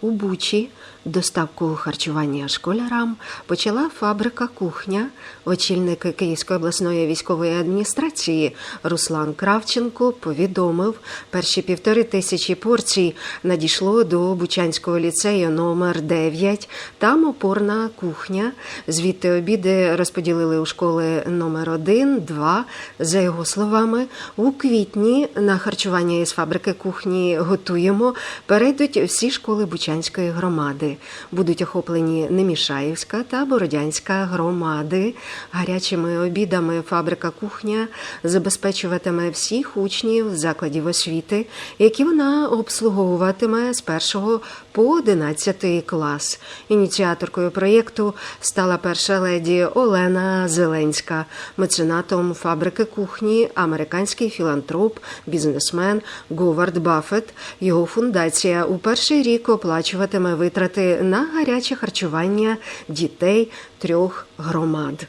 У Бучі доставку харчування школярам почала фабрика кухня. Очільник Київської обласної військової адміністрації Руслан Кравченко повідомив, перші півтори тисячі порцій надійшло до Бучанського ліцею номер 9. Там опорна кухня. Звідти обіди розподілили у школи номер 1, 2. За його словами, у квітні на харчування із фабрики кухні готуємо перейдуть всі школи Бучанської громади. Будуть охоплені Немішаївська та Бородянська громади. Гарячими обідами фабрика кухня забезпечуватиме всіх учнів закладів освіти, які вона обслуговуватиме з 1 по 11 клас. Ініціаторкою проєкту стала перша леді Олена Зеленська, меценатом фабрики кухні, американський філантроп, бізнесмен Говард Баффет. Його фундація у перший рік оплачуватиме витрати на гаряче харчування дітей трьох громад.